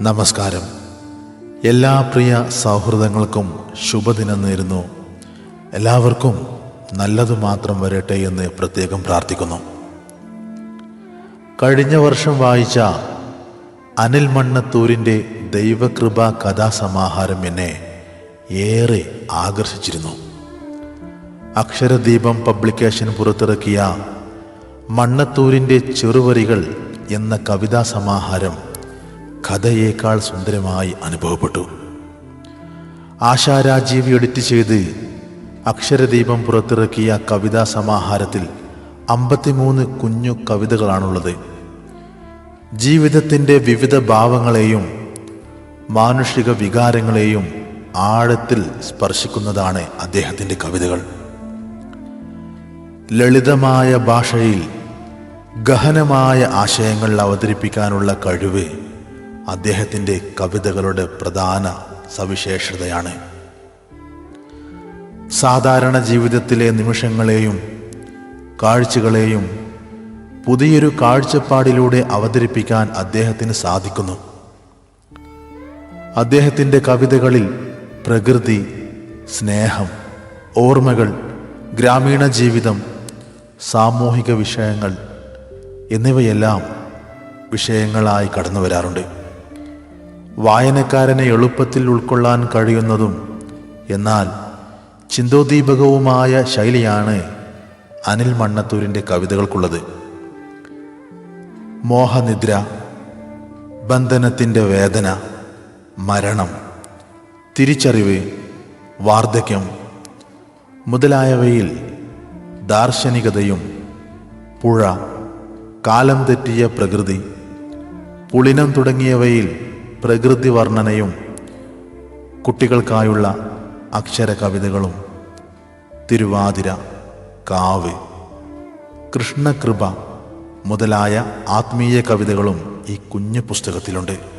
നമസ്കാരം. എല്ലാ പ്രിയ സൗഹൃദങ്ങൾക്കും ശുഭദിനം നേരുന്നു. എല്ലാവർക്കും നല്ലതു മാത്രം വരട്ടെ എന്ന് പ്രത്യേകം പ്രാർത്ഥിക്കുന്നു. കഴിഞ്ഞ വർഷം വായിച്ച അനിൽ മണ്ണത്തൂരിന്റെ ദൈവകൃപ കഥാസമാഹാരം എന്നെ ഏറെ ആകർഷിച്ചിരുന്നു. അക്ഷരദീപം പബ്ലിക്കേഷൻ പുറത്തിറക്കിയ മണ്ണത്തൂരിന്റെ ചെറുവരികൾ എന്ന കവിതാ സമാഹാരം കഥയേക്കാൾ സുന്ദരമായി അനുഭവപ്പെട്ടു. ആശാരാജീവ് എഡിറ്റ് ചെയ്ത് അക്ഷരദീപം പുറത്തിറക്കിയ കവിതാ സമാഹാരത്തിൽ അമ്പത്തിമൂന്ന് കുഞ്ഞു കവിതകളാണുള്ളത്. ജീവിതത്തിന്റെ വിവിധ ഭാവങ്ങളെയും മാനുഷിക വികാരങ്ങളെയും ആഴത്തിൽ സ്പർശിക്കുന്നതാണ് അദ്ദേഹത്തിന്റെ കവിതകൾ. ലളിതമായ ഭാഷയിൽ ഗഹനമായ ആശയങ്ങൾ അവതരിപ്പിക്കാനുള്ള കഴിവ് അദ്ദേഹത്തിന്റെ കവിതകളുടെ പ്രധാന സവിശേഷതയാണ്. സാധാരണ ജീവിതത്തിലെ നിമിഷങ്ങളെയും കാഴ്ചകളെയും പുതിയൊരു കാഴ്ചപ്പാടിലൂടെ അവതരിപ്പിക്കാൻ അദ്ദേഹത്തിന് സാധിക്കുന്നു. അദ്ദേഹത്തിന്റെ കവിതകളിൽ പ്രകൃതി സ്നേഹം ഓർമ്മകൾ ഗ്രാമീണ ജീവിതം സാമൂഹിക വിഷയങ്ങൾ എന്നിവയെല്ലാം വിഷയങ്ങളായി കടന്നു വരാറുണ്ട് വായനക്കാരനെ എളുപ്പത്തിൽ ഉൾക്കൊള്ളാൻ കഴിയുന്നതും എന്നാൽ ചിന്തോദ്ദീപകവുമായ ശൈലിയാണ് അനിൽ മണ്ണത്തൂരിന്റെ കവിതകൾക്കുള്ളത്. മോഹനിദ്ര ബന്ധനത്തിന്റെ വേദന മരണം തിരിച്ചറിവ് വാർദ്ധക്യം മുതലായവയിൽ ദാർശനികതയും പുഴ കാലം തെറ്റിയ പ്രകൃതി പുളിനം തുടങ്ങിയവയിൽ പ്രകൃതി വർണനയും കുട്ടികൾക്കായുള്ള അക്ഷര കവിതകളും. തിരുവാതിര കാവ് കൃഷ്ണകൃപ മുതലായ ആത്മീയ കവിതകളും ഈ കുഞ്ഞു പുസ്തകത്തിലുണ്ട്.